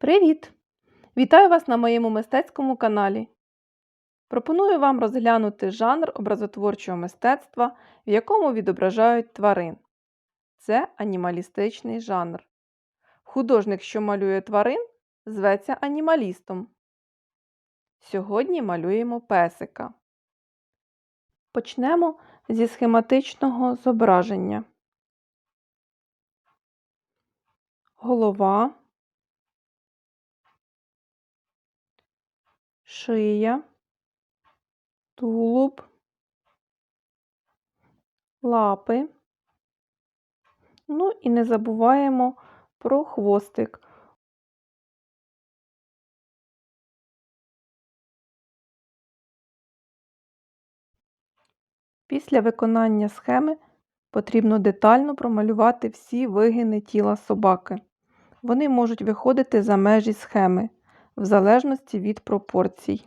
Привіт! Вітаю вас на моєму мистецькому каналі. Пропоную вам розглянути жанр образотворчого мистецтва, в якому відображають тварин. Це анімалістичний жанр. Художник, що малює тварин, зветься анімалістом. Сьогодні малюємо песика. Почнемо зі схематичного зображення. Голова, шия, тулуб, лапи. Ну і не забуваємо про хвостик. Після виконання схеми потрібно детально промалювати всі вигини тіла собаки. Вони можуть виходити за межі схеми, в залежності від пропорцій.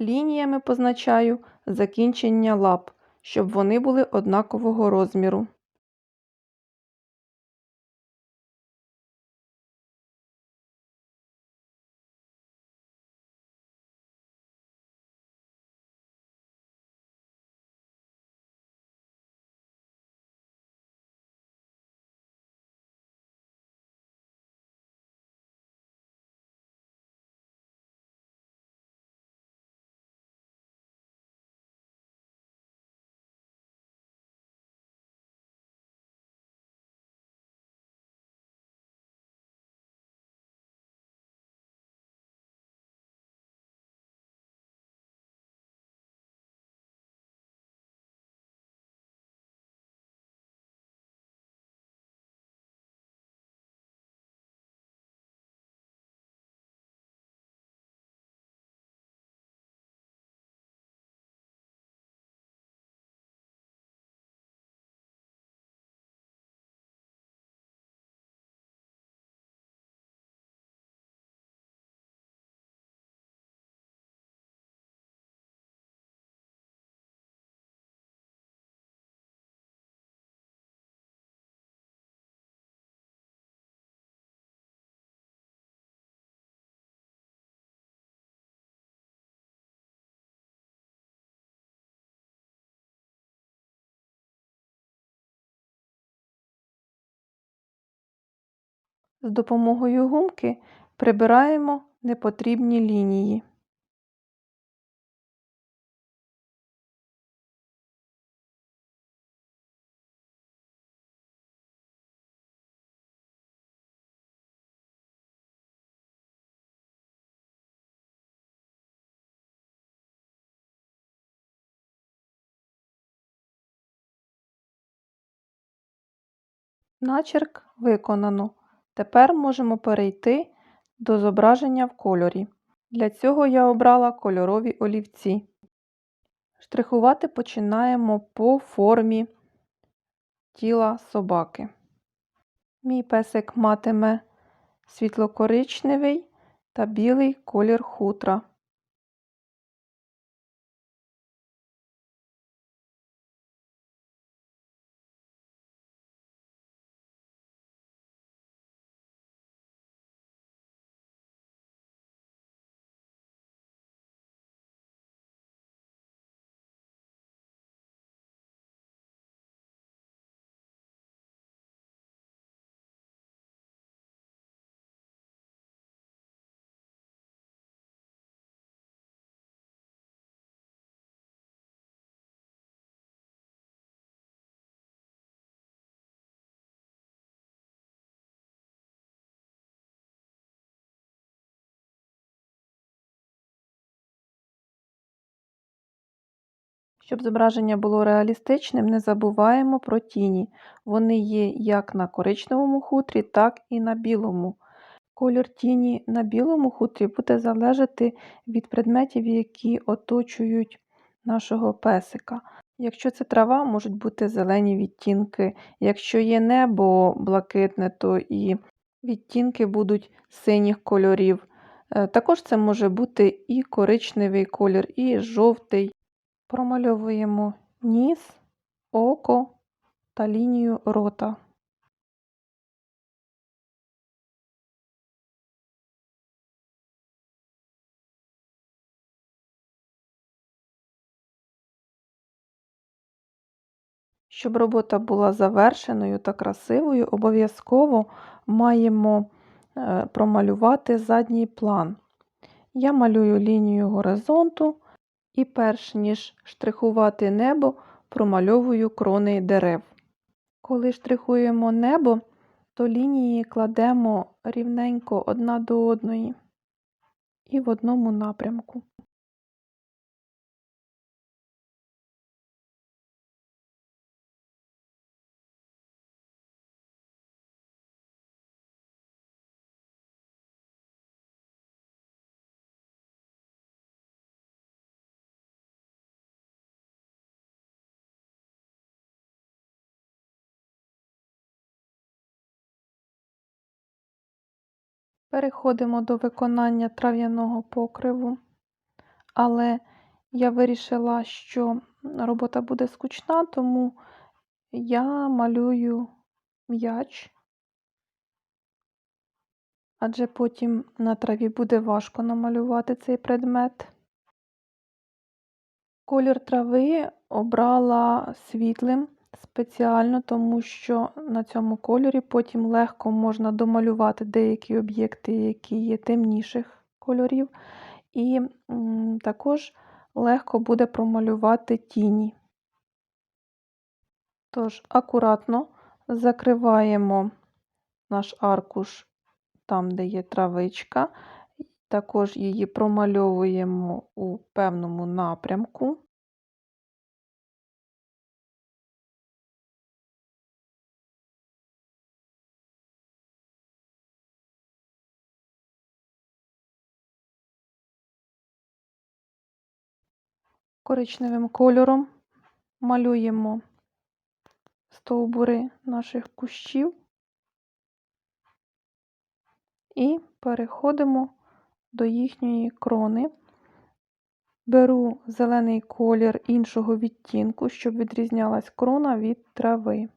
Лініями позначаю закінчення лап, щоб вони були однакового розміру. З допомогою гумки прибираємо непотрібні лінії. Начерк виконано. Тепер можемо перейти до зображення в кольорі. Для цього я обрала кольорові олівці. Штрихувати починаємо по формі тіла собаки. Мій песик матиме світлокоричневий та білий колір хутра. Щоб зображення було реалістичним, не забуваємо про тіні. Вони є як на коричневому хутрі, так і на білому. Колір тіні на білому хутрі буде залежати від предметів, які оточують нашого песика. Якщо це трава, можуть бути зелені відтінки. Якщо є небо блакитне, то і відтінки будуть синіх кольорів. Е, Також це може бути і коричневий колір, і жовтий. Промальовуємо ніс, око та лінію рота. Щоб робота була завершеною та красивою, обов'язково маємо е, промалювати задній план. Я малюю лінію горизонту і перш ніж штрихувати небо, промальовую крони дерев. Коли штрихуємо небо, то лінії кладемо рівненько одна до одної і в одному напрямку. Переходимо до виконання трав'яного покриву, але я вирішила, що робота буде скучна, тому я малюю м'яч, адже потім на траві буде важко намалювати цей предмет. Колір трави обрала світлим спеціально, тому що на цьому кольорі потім легко можна домалювати деякі об'єкти, які є темніших кольорів, і також легко буде промалювати тіні. Тож, акуратно закриваємо наш аркуш там, де є травичка, також її промальовуємо у певному напрямку. Коричневим кольором малюємо стовбури наших кущів і переходимо до їхньої крони. Беру зелений колір іншого відтінку, щоб відрізнялась крона від трави.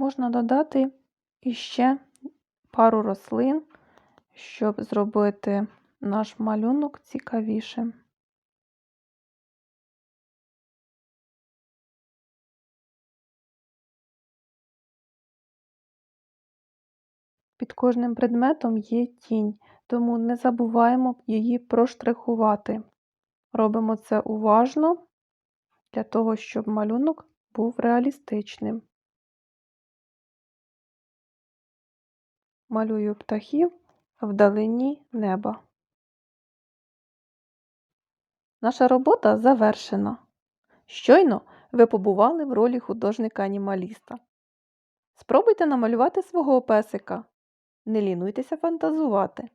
Можна додати іще пару рослин, щоб зробити наш малюнок цікавішим. Під кожним предметом є тінь, тому не забуваємо її проштрихувати. Робимо це уважно для того, щоб малюнок був реалістичним. Малюю птахів вдалині неба. Наша робота завершена. Щойно ви побували в ролі художника-анімаліста. Спробуйте намалювати свого песика. Не лінуйтеся фантазувати.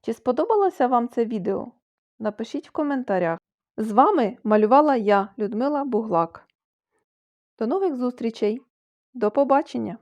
Чи сподобалося вам це відео? Напишіть в коментарях. З вами малювала я, Людмила Буглак. До нових зустрічей! До побачення!